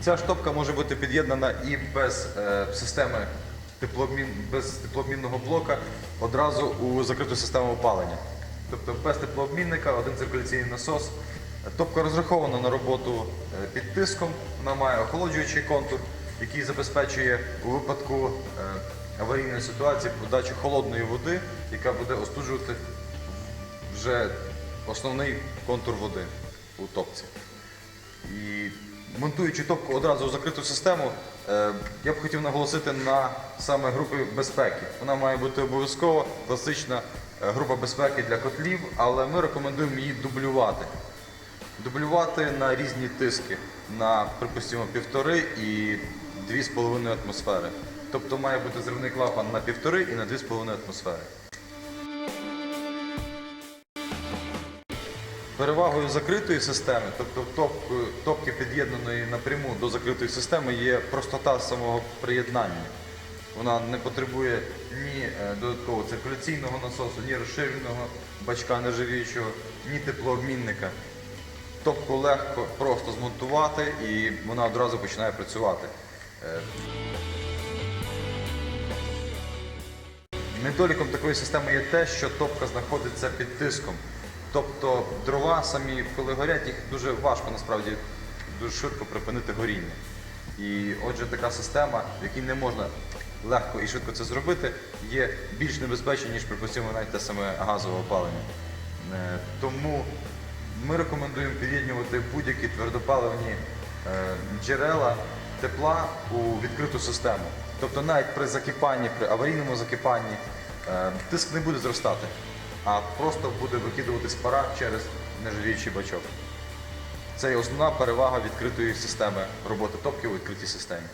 Ця штопка може бути під'єднана і без е, системи теплообмін, без теплообмінного блока одразу у закриту систему опалення. Тобто без теплообмінника, один циркуляційний насос. Топка розрахована на роботу е, під тиском, вона має охолоджуючий контур, який забезпечує у випадку е, аварійної ситуації подачу холодної води, яка буде остуджувати вже основний контур води у топці. І монтуючи топку одразу у закриту систему, е, я б хотів наголосити на саме групи безпеки. Вона має бути обов'язково класична е, група безпеки для котлів, але ми рекомендуємо її дублювати. Дублювати на різні тиски, на, припустимо, півтори і 2,5 атмосфери. Тобто має бути зривний клапан на півтори і на 2,5 атмосфери. Перевагою закритої системи, тобто топки під'єднаної напряму до закритої системи, є простота самого приєднання. Вона не потребує ні е, додаткового циркуляційного насосу, ні розширеного бачка нержавіючого, ні теплообмінника. Топку легко просто змонтувати і вона одразу починає працювати. Е, Недоліком такої системи є те, що топка знаходиться під тиском. Тобто дрова самі, коли горять, їх дуже важко насправді дуже швидко припинити горіння. І отже, така система, в якій не можна легко і швидко це зробити, є більш небезпечна, ніж, припустимо, навіть те саме газове опалення. Е, Тому ми рекомендуємо під'єднувати будь-які твердопаливні е, джерела тепла у відкриту систему. Тобто навіть при закипанні, при аварійному закипанні е, тиск не буде зростати, а просто буде викидуватись пара через нержавіючий бачок. Це є основна перевага відкритої системи роботи топки у відкритій системі.